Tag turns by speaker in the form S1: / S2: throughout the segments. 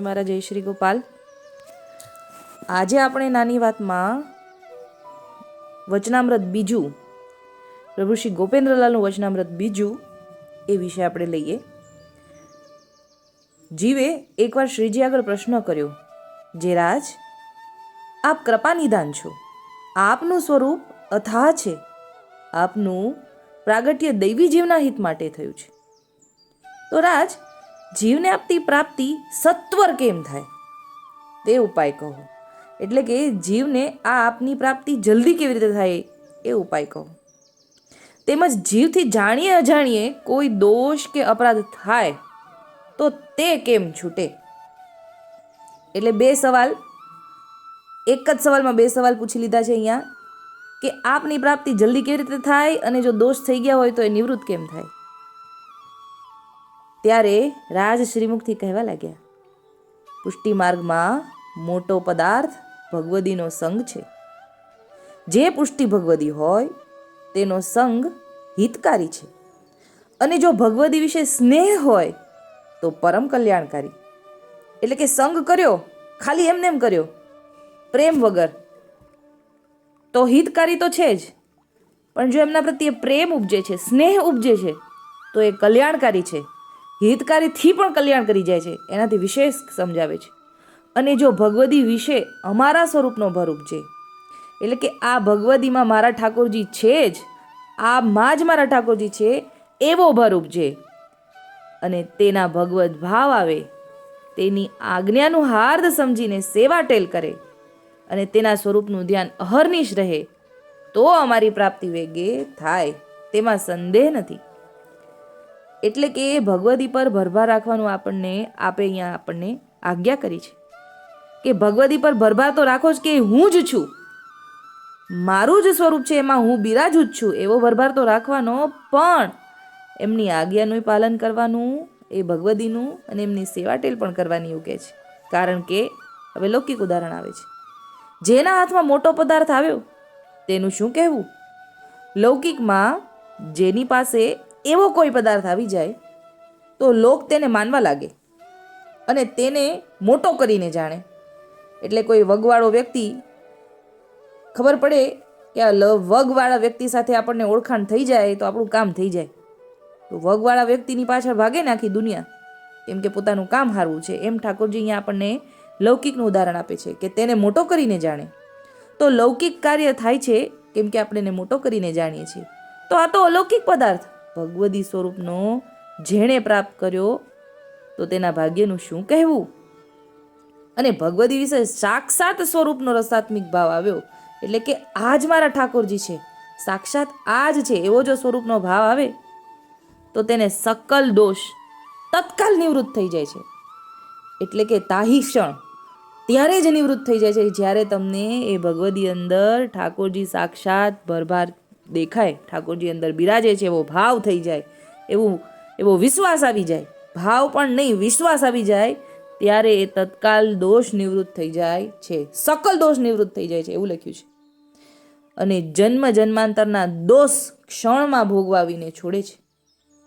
S1: મારા જય શ્રી ગોપાલ. આજે આપણે નાની વાતમાં વચનામૃત બીજું, પ્રભુ શ્રી ગોપેન્દ્રલાલનું વચનામૃત બીજું એ વિશે આપણે લઈએ. જીવે એકવાર શ્રીજી આગળ પ્રશ્ન કર્યો, જે રાજ, આપ કૃપા નિદાન છો. આપનું સ્વરૂપ અથાહ છે. આપનું પ્રાગટ્ય દૈવી જીવના હિત માટે થયું છે. તો રાજ જીવને આપતી પ્રાપ્તિ સત્વર કેમ થાય? તે ઉપાય કહો. એટલે કે જીવને આ આપની પ્રાપ્તિ જલ્દી કેવી રીતે થાય એ ઉપાય કહો. તેમજ જીવથી જાણીએ અજાણીએ કોઈ દોષ કે અપરાધ થાય, તો તે કેમ છૂટે? એટલે બે સવાલ, એક જ સવાલમાં બે સવાલ પૂછી લીધા છે અહીંયા, કે આપની પ્રાપ્તિ જલ્દી કેવી રીતે થાય અને જો દોષ થઈ ગયા હોય તો એ નિવૃત્ત કેમ થાય? ત્યારે રાજ શ્રીમુખથી કહેવા લાગ્યા, પુષ્ટિ માર્ગમાં મોટો પદાર્થ ભગવદીનો સંગ છે. જે પુષ્ટિ ભગવદી હોય, તેનો સંગ હિતકારી છે. અને જો ભગવદી વિશે સ્નેહ હોય, તો પરમ કલ્યાણકારી. એટલે કે સંગ કર્યો, ખાલી એમને એમ કર્યો. પ્રેમ વગર. તો હિતકારી તો છે જ. પણ જો એમના પ્રત્યે પ્રેમ ઉપજે છે, સ્નેહ ઉપજે છે, તો એ કલ્યાણકારી છે. હિતકારીથી પણ કલ્યાણ કરી જાય છે, એનાથી વિશેષ સમજાવે છે. અને જો ભગવદી વિશે અમારા સ્વરૂપનો ભર ઉપજે એટલે કે આ ભગવદીમાં મારા ઠાકોરજી છે જ આ માં જ મારા ઠાકોરજી છે, એવો ભર ઉપજે અને તેના ભગવદ ભાવ આવે, તેની આજ્ઞાનું હાર્દ સમજીને સેવા ટેલ કરે, અને તેના સ્વરૂપનું ધ્યાન અહર્નિશ રહે, તો અમારી પ્રાપ્તિ વેગે થાય, તેમાં સંદેહ નથી. એટલે કે ભગવદી પર ભરભા રાખવાનું આપણને, આપે અહીંયા આપણને આજ્ઞા કરી છે. કે ભગવદી પર ભરભા તો રાખો જ કે હું જ છું. મારું જ સ્વરૂપ છે, એમાં હું બિરાજુ જ છું. એવો ભરભાર તો રાખવાનો, પણ એમની આજ્ઞાનું પાલન કરવાનું, એ ભગવદીનું અને એમની સેવાટેલ પણ કરવાની એવું કહે છે. કારણ કે હવે લૌકિક ઉદાહરણ આવે છે. જેના હાથમાં મોટો પદાર્થ આવ્યો, તેનું શું કહેવું? લૌકિકમાં જેની પાસે એવો કોઈ પદાર્થ આવી જાય તો લોક તેને માનવા લાગે અને તેને મોટો કરીને જાણે. એટલે કોઈ વગવાળો વ્યક્તિ, ખબર પડે કે આ વગવાળા વ્યક્તિ સાથે આપણને ઓળખાણ થઈ જાય તો આપણું કામ થઈ જાય. તો વગવાળા વ્યક્તિની પાછળ ભાગે ને આખી દુનિયા. કેમ કે પોતાનું કામ હારવું છે. એમ ઠાકોરજી અહીંયા આપણને લૌકિકનું ઉદાહરણ આપે છે કે તેને મોટો કરીને જાણે. તો લૌકિક કાર્ય થાય છે કેમ કે આપણે એને મોટો કરીને જાણીએ છીએ. તો આ તો અલૌકિક પદાર્થ. ભગવદી સ્વરૂપનો જેણે પ્રાપ્ત કર્યો, તો તેના ભાગ્યનું શું કહેવું? અને ભગવદી વિશે સાક્ષાત સ્વરૂપનો રસાત્મિક ભાવ આવ્યો, એટલે કે આ જ મારા ઠાકોરજી છે. સાક્ષાત આ જ છે, એવો જો સ્વરૂપનો ભાવ આવે, તો તેને સકલ દોષ તત્કાલ નિવૃત્ત થઈ જાય છે. એટલે કે તાહી ક્ષણ ત્યારે જ નિવૃત્ત થઈ જાય છે, જ્યારે તમને એ ભગવદી અંદર ઠાકોરજી સાક્ષાત ભરભાર દેખાય. ઠાકોરજી અંદર બિરાજે છે, એવો ભાવ થઈ જાય. એવું, એવો વિશ્વાસ આવી જાય. ભાવ પણ નહીં, વિશ્વાસ આવી જાય, ત્યારે એ તત્કાલ દોષ નિવૃત્ત થઈ જાય છે. સકલ દોષ નિવૃત્ત થઈ જાય છે, એવું લખ્યું છે. અને જન્મ જન્માંતરના દોષ ક્ષણમાં ભોગવાવીને છોડે છે.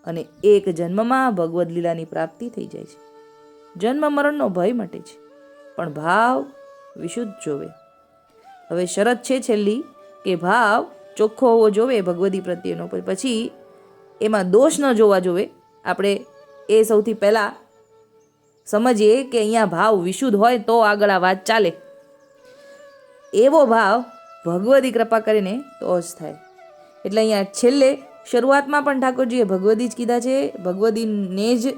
S1: અને એક જન્મમાં ભગવદ્ લીલાની પ્રાપ્તિ થઈ જાય છે. જન્મ મરણનો ભય મટે છે. પણ ભાવ વિશુદ્ધ જોવે. હવે શરત છે છેલ્લી કે ભાવ ચોખ્ખો હોવો જોવે, ભગવદી પ્રત્યેનો. પછી એમાં દોષ ન જોવા જોવે. આપણે એ સૌથી પહેલાં સમજીએ કે અહીંયા ભાવ વિશુદ્ધ હોય તો આગળ આ વાત ચાલે. એવો ભાવ ભગવદી કૃપા કરીને તો જ થાય. એટલે અહીંયા છેલ્લે શરૂઆતમાં પણ ઠાકોરજીએ ભગવદી જ કીધા છે, ભગવદીને જ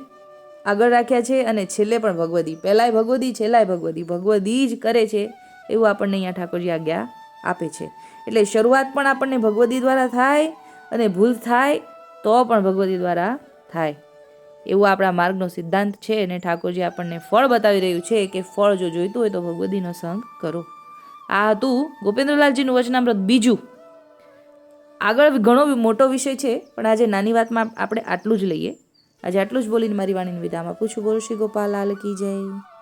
S1: આગળ રાખ્યા છે અને છેલ્લે પણ ભગવદી. પહેલાંય ભગવદી, છેલ્લાય ભગવદી. ભગવદી જ કરે છે, એવું આપણને અહીંયા ઠાકોરજી આજ્ઞા આપે છે. એટલે શરૂઆત પણ આપણને ભગવદી દ્વારા થાય અને ભૂલ થાય તો પણ ભગવદી દ્વારા થાય. એવું આપણા માર્ગનો સિદ્ધાંત છે અને ઠાકોરજી આપણને ફળ બતાવી રહ્યું છે કે ફળ જો જોઈતું હોય તો ભગવદીનો સંગ કરો. આ હતું ગોપેન્દ્રલાલજીનું વચનામૃત. બીજું, આગળ ઘણો મોટો વિષય છે, પણ આજે નાની વાતમાં આપણે આટલું જ લઈએ. આજે આટલું જ બોલીને મારી વાણીની વિધામાં પૂછું છું. શ્રી ગોપાલ, લાલ કી જય.